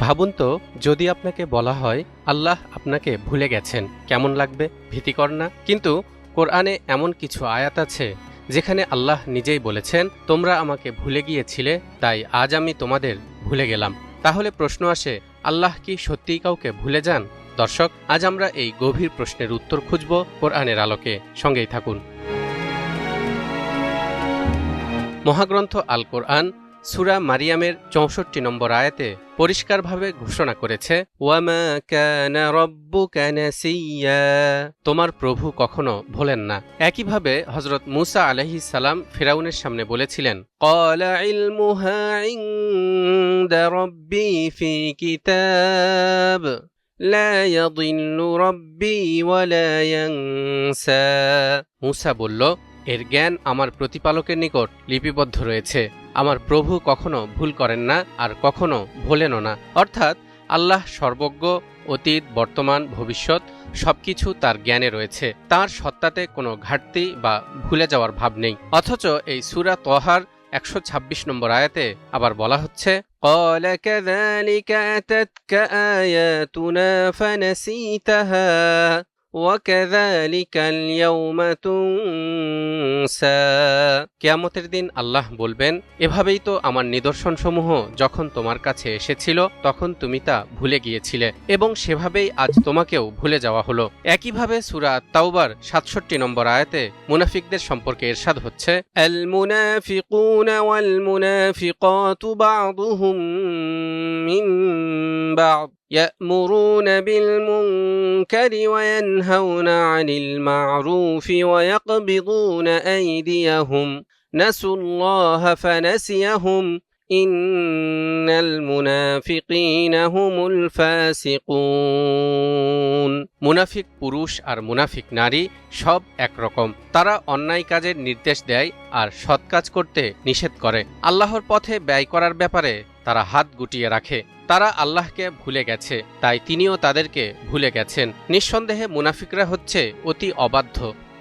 ভাবুন তো, যদি আপনাকে বলা হয়, আল্লাহ আপনাকে ভুলে গেছেন, কেমন লাগবে? ভীতিকর না? কিন্তু কোরআনে এমন কিছু আয়াত আছে, যেখানে আল্লাহ নিজেই বলেছেন, তোমরা আমাকে ভুলে গিয়েছিলে, তাই আজ আমি তোমাদের ভুলে গেলাম। তাহলে প্রশ্ন আসে, আল্লাহ কি সত্যিই কাউকে ভুলে যান? দর্শক, আজ আমরা এই গভীর প্রশ্নের উত্তর খুঁজব কোরআনের আলোকে। সঙ্গেই থাকুন। মহাগ্রন্থ আল কোরআন সুরা মারিয়ামের চৌষট্টি নম্বর আয়াতে পরিষ্কারভাবে ঘোষণা করেছে, ওয়ামা রব্বু তোমার প্রভু কখনো ভোলেন না। একইভাবে হজরত মুসা আলহি সালাম ফেরাউনের সামনে বলেছিলেন, কলা রব্বি ফি কিতাব। لا يضل ربي ولا ينسى মুসা বলল এর জ্ঞান আমার প্রতিপালকের নিকট লিপিবদ্ধ রয়েছে আমার প্রভু কখনো ভুল করেন না আর কখনো ভোলেনও না অর্থাৎ আল্লাহ সর্বজ্ঞ অতীত বর্তমান ভবিষ্যৎ সবকিছু তার জ্ঞানে রয়েছে তার সত্তাতে কোনো ঘাটতি বা ভুলে যাওয়ার ভাব নেই অথচ এই সুরা তহার একশো ছাব্বিশ নম্বর আয়াতে আবার বলা হচ্ছে قال كذلك أتتك آياتنا فنسيتها وكذلك اليوم تنسى কেয়ামতের দিন আল্লাহ বলবেন, এভাবেই তো আমার নিদর্শনসমূহ যখন তোমার কাছে এসেছিল, তখন তুমি তা ভুলে গিয়েছিলে এবং সেভাবেই আজ তোমাকেও ভুলে যাওয়া হলো। একইভাবে সুরা তাওবার সাতষট্টি নম্বর আয়াতে মুনাফিকদের সম্পর্কে এরশাদ হচ্ছে আল মুনাফিকুন ওয়াল মুনাফিকাতু বা'দুহুম মিন বা'দ يأمرون بالمنكر وينهون عن المعروف ويقبضون أيديهم نسوا الله فنسيهم إن المنافقين هم الفاسقون মুনাফিক পুরুষ আর মুনাফিক নারী সব একরকম তারা অন্যায় কাজের নির্দেশ দেয় আর সৎ কাজ করতে নিষেধ করে আল্লাহর পথে ব্যয় করার ব্যাপারে তারা হাত গুটিয়ে রাখে। তারা আল্লাহকে ভুলে গেছে, তাই তিনিও তাদেরকে ভুলে গেছেন। নিঃসন্দেহে মুনাফিকরা হচ্ছে অতি অবাধ্য।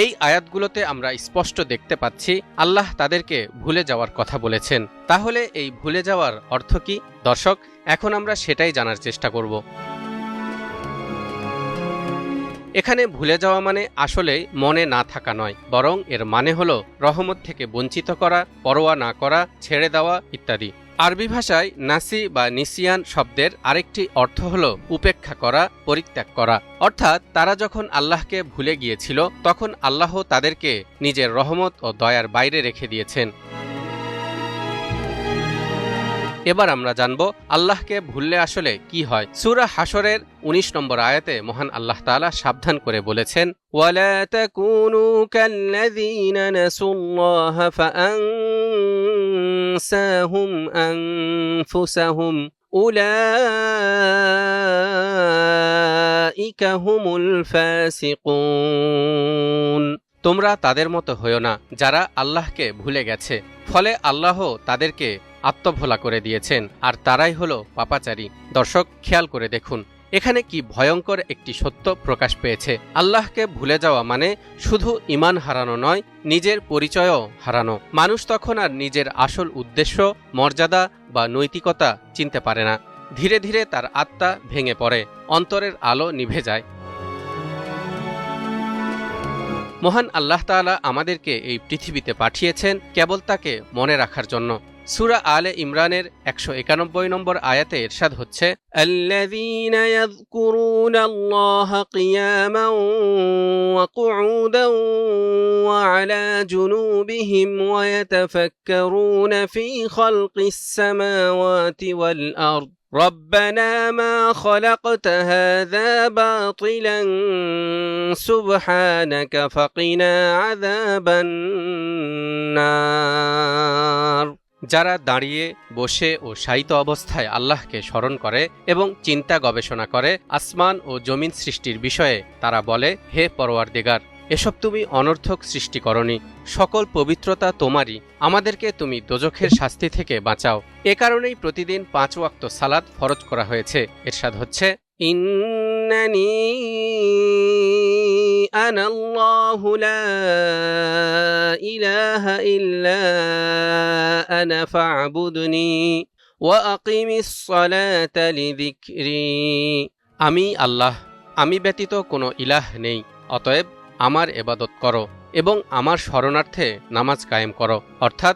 এই আয়াতগুলোতে আমরা স্পষ্ট দেখতে পাচ্ছি, আল্লাহ তাদেরকে ভুলে যাওয়ার কথা বলেছেন। তাহলে এই ভুলে যাওয়ার অর্থ কি? দর্শক, এখন আমরা সেটাই জানার চেষ্টা করব। এখানে ভুলে যাওয়া মানে আসলে মনে না থাকা নয়, বরং এর মানে হলো রহমত থেকে বঞ্চিত করা, পরোয়া না করা, ছেড়ে দেওয়া ইত্যাদি। আরবি ভাষায় নাসি বা নিসিয়ান শব্দের আরেকটি অর্থ হল উপেক্ষা করা, পরিত্যাগ করা। অর্থাৎ তারা যখন আল্লাহকে ভুলে গিয়েছিল, তখন আল্লাহ তাদেরকে নিজের রহমত ও দয়ার বাইরে রেখে দিয়েছেন। এবার আমরা জানব আল্লাহকে ভুললে আসলে কি হয়। সুরা হাসরের ১৯ নম্বর আয়াতে মহান আল্লাহ তাআলা সাবধান করে বলেছেন, ওয়ালা তাকুনু কাল্লাযীনা নাসুল্লাহ ফাআনসাহুম আনফুসাহুম উলাইকা হুমুল ফাসিকুন তোমরা তাদের মতো হইও না যারা আল্লাহকে ভুলে গেছে। ফলে আল্লাহ তাদেরকে আত্মভোলা করে দিয়েছেন, আর তারাই হলো পাপাচারী। দর্শক, খেয়াল করে দেখুন। এখানে কি ভয়ঙ্কর একটি সত্য প্রকাশ পেয়েছে? আল্লাহকে ভুলে যাওয়া মানে শুধু ইমান হারানো নয়, নিজের পরিচয়ও হারানো। মানুষ তখন আর নিজের আসল উদ্দেশ্য, মর্যাদা বা নৈতিকতা চিনতে পারে না। ধীরে ধীরে তার আত্মা ভেঙে পড়ে, অন্তরের আলো নিভে যায়। মহান আল্লাহ তাআলা আমাদেরকে এই পৃথিবীতে পাঠিয়েছেন কেবল তাকে মনে রাখার জন্য। সুরা আলে ইমরানের একশো একানব্বই নম্বর আয়াতে এরশাদ হচ্ছে الذين يذكرون الله قياما وقعودا وعلى جنوبهم ويتفكرون في خلق السماوات والأرض ربنا ما خلقت هذا باطلا سبحانك فقنا عذاب النار যারা দাঁড়িয়ে, বসে ও শায়িত অবস্থায় আল্লাহকে স্মরণ করে এবং চিন্তা গবেষণা করে আসমান ও জমিন সৃষ্টির বিষয়ে, তারা বলে, হে পরওয়ারদিগার, এসব তুমি অনর্থক সৃষ্টি করনি। সকল পবিত্রতা তোমারই। আমাদেরকে তুমি দোজখের শাস্তি থেকে বাঁচাও। এ কারণেই প্রতিদিন পাঁচ ওয়াক্ত সালাদ ফরজ করা হয়েছে। এরশাদ হচ্ছে, ইন্নানি আনা আল্লাহু লা ইলাহা ইল্লা আনা ফা'বুদনি وأقم الصلاة لذكري আমি আল্লাহ আমি ব্যতীত কোনো ইলাহ নেই অতএব আমার এবাদত করো এবং আমার শরণার্থে নামাজ কায়েম করো অর্থাৎ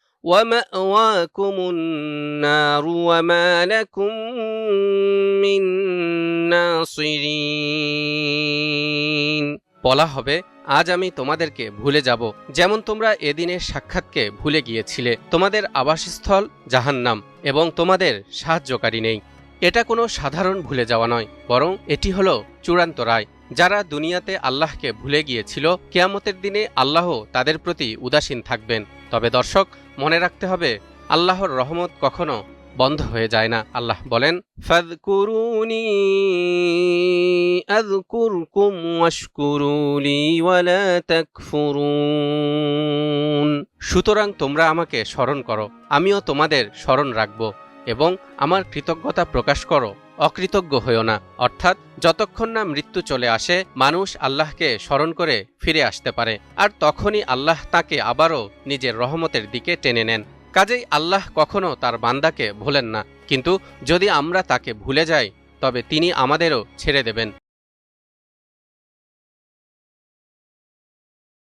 الْيَوْمَ نَنسَاكُمْ كَمَا نَسِيتُمْ لِقَاءَ يَوْمِكُمْ هَذَا وَمَأْوَاكُمُ النَّارُ وَمَا لَكُمْ مِنْ نَاصِرِينَ বলা হবে আজ আমি তোমাদেরকে ভুলে যাব যেমন তোমরা এদিনের সাক্ষাৎকে ভুলে গিয়েছিলে তোমাদের আবাসস্থল জাহান্নাম এবং তোমাদের সাহায্যকারী নেই এটা কোনো সাধারণ ভুলে যাওয়া নয় বরং এটি হলো চূড়ান্ত রায় যারা দুনিয়াতে আল্লাহকে ভুলে গিয়েছিল কেয়ামতের দিনে আল্লাহ তাদের প্রতি উদাসীন থাকবেন তবে দর্শক, মনে রাখতে হবে, আল্লাহর রহমত কখনো বন্ধ হয়ে যায় না। আল্লাহ বলেন সুতরাং তোমরা আমাকে স্মরণ করো, আমিও তোমাদের স্মরণ রাখব এবং আমার কৃতজ্ঞতা প্রকাশ করো। অকৃতজ্ঞ হইও না। অর্থাৎ, যতক্ষণ না মৃত্যু চলে আসে, মানুষ আল্লাহকে স্মরণ করে ফিরে আসতে পারে। আর তখনই আল্লাহ তাকে আবারও নিজের রহমতের দিকে টেনে নেন। কাজেই আল্লাহ কখনো তার বান্দাকে ভোলেন না। কিন্তু যদি আমরা তাকে ভুলে যাই, তবে তিনি আমাদেরও ছেড়ে দেবেন।